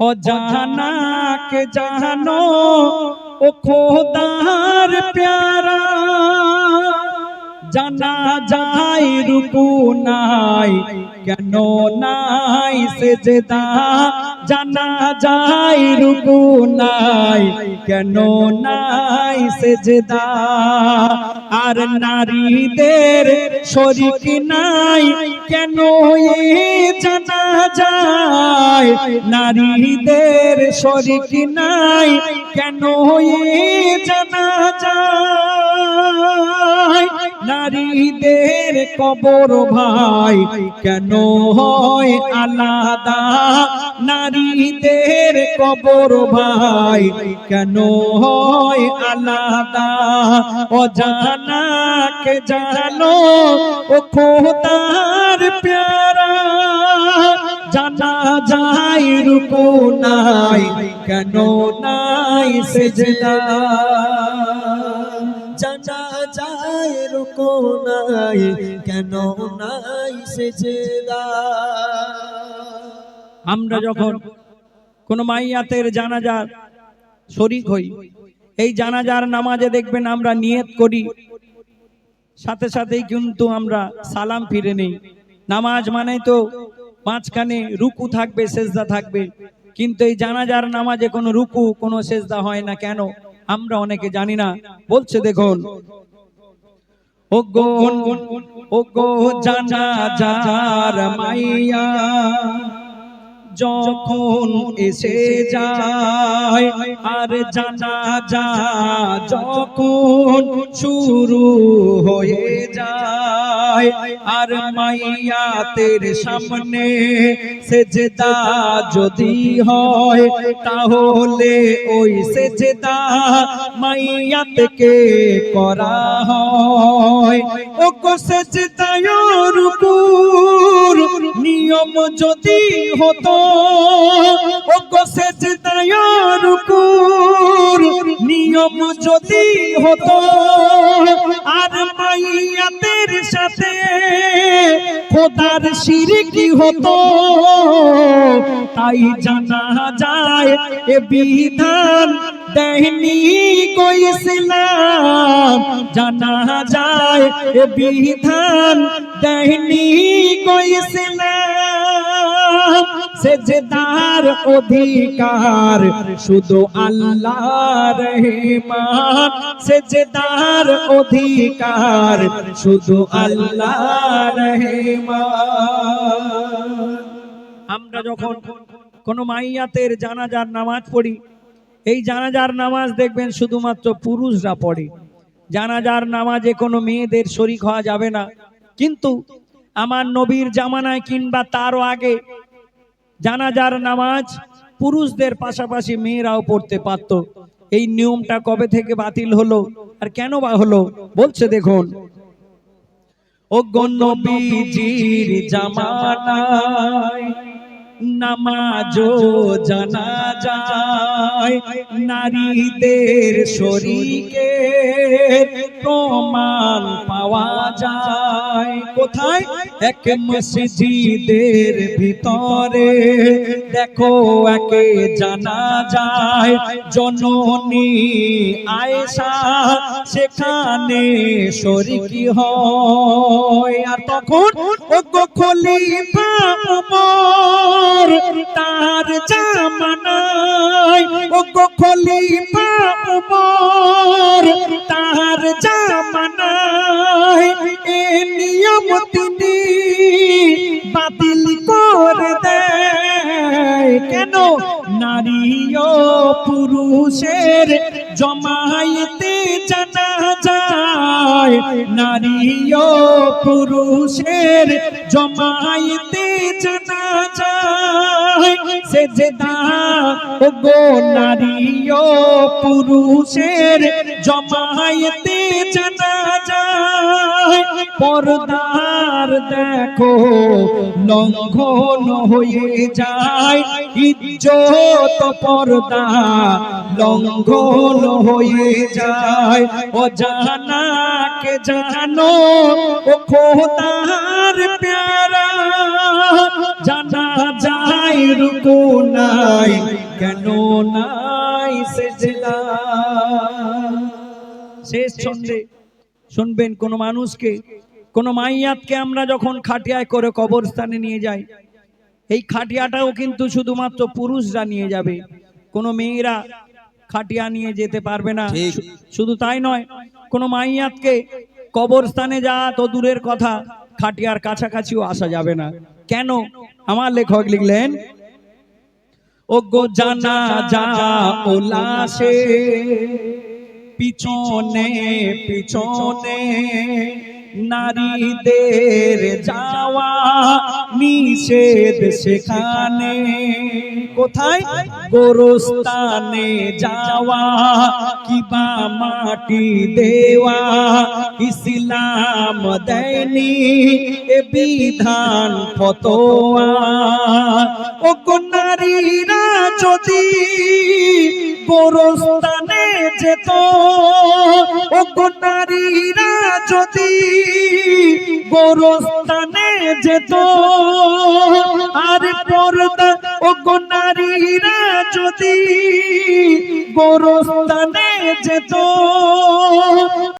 ও জানাকে জানো? ও খোদার প্যারা। জানা যায় রুকু নাই, কেন নাই সে সেজদা জানা যায় রুকু নাই, কেন নাই সে সেজদা আর নারীদের শরিক নাই কেন জানা যায়? নারীদের শরিক নাই, কেন জানা যায়? নারীদের কবর ভাই, কেন হয় আলাদা? নারীদের কবর ভাই কেন হয় আলাদা? অজানাকে জানো? ও খোদার প্যারা। জানা যায় রুকু নাই কেন নাই সেজদা? জানা যায় রুকো নাই কেন নাই সেজদা? আমরা যখন কোন মাইয়াতের জানাজার শরিক হই। এই জানাজার নামাজে দেখবেন আমরা নিয়ত করি। সাথে সাথেই কিন্তু আমরা সালাম ফিরে নেই। নামাজ মানে তো মাঝখানে রুকু থাকবে, সেজদা থাকবে। কিন্তু এই জানাজার নামাজে কোনো রুকু, কোনো সেজদা হয় না কেন? আমরা অনেকে জানি না। বলছে দেখুন ও গো ও গো জানাজার মাইয়া। যখন এসে যায়, আর জানা যা যখন শুরু হয়ে যায়, আর মাইয়াতের সামনে সেজদা যদি হয়, তাহলে ওই সেজদা মাইয়াতকে করা হয়। ও গো সেজদায় রুকুর নিয়ম যদি হতো ও গো সেজদায় নিয়ম যদি হতো, আর মাইয়াতের সাথে খোদার শিরকি হতো, তাই জানা যায় এ বিধান দেহনি কো ইসলাম। জানা যায় এ বিধান দেহনি কো ইসলাম। সেজদার অধিকার শুধু আল্লাহ রহমান সেজদার অধিকার শুধু আল্লাহ রহমান আমরা যখন কোন মাইয়াতের জানাজার নামাজ পড়ি, এই জানাজার নামাজ দেখবেন শুধুমাত্র পুরুষরা পড়ে। জানাজার নামাজে কোনো মেয়েদের শরিক হওয়া যাবে না। কিন্তু আমার নবীর জামানায় কিংবা তারও আগে জানাজার নামাজ পুরুষদের পাশাপাশি মেয়েরাও পড়তে পারত। এই নিয়মটা কবে থেকে বাতিল হলো আর কেন বা হলো বলছে দেখুন। ও গণ্য জামানায় নামাজও জানা যায়। নারীদের শরীকে প্রমাণ পাওয়া যায়। কোথায়? এক মসজিদের ভিতরে। দেখো, একে জানা যায়, জননী আয়েশা সেখানে শরিকি হয়। আর তখন ও খলিফা তার জামানায়। ও গো খলিফা উমর, তার জামানায় এ নিয়ম তিনি বাতিল করে দেয়। কেন? নারী ও পুরুষের জমাইতে জানা যায় নারী ও পুরুষের জমাইতে জানা যায় সেজদা। ও গো নারী ও পুরুষের জমাইতে জানা যায়। পর্দার দেখো, লঙ্ঘন হয়ে যায়। ইজ্জত পর্দা লঙ্ঘন হয়ে যায়। ও জানাকে জানো, ও খোদার প্যারা। শেষ ছন্দে শুনবেন কোন মানুষকে কোন মাইয়াতকে আমরা যখন খাটিয়ায় করে কবরস্থানে নিয়ে যাই এই খাটিয়াটাও কিন্তু শুধুমাত্র পুরুষরা নিয়ে যাবে। কোনো মেয়েরা খাটিয়া নিয়ে যেতে পারবে না। শুধু তাই নয় কোনো মাইয়াতকে কবরস্থানে যা তো দূরের কথা খাটিয়ার কাছাকাছিও আসা যাবে না। কেন? আমার লেখক লিখলেন ও গো জানা যা ওলাসে পিছনে পিছনে নারীদের যাওয়া নিষেধ সেখানে। কোথায়? গোরস্থানে যাওয়া কিবা মাটি দেওয়া, ইসলাম দেয়নি, এ বিধান ফতোয়া। ও নারীরা যদি গোরস্থানে যেত ও গো নারীরা যদি গোরস্থানে যেত আর পর্দা ও নারীরা যদি গোরস্থানে যেত।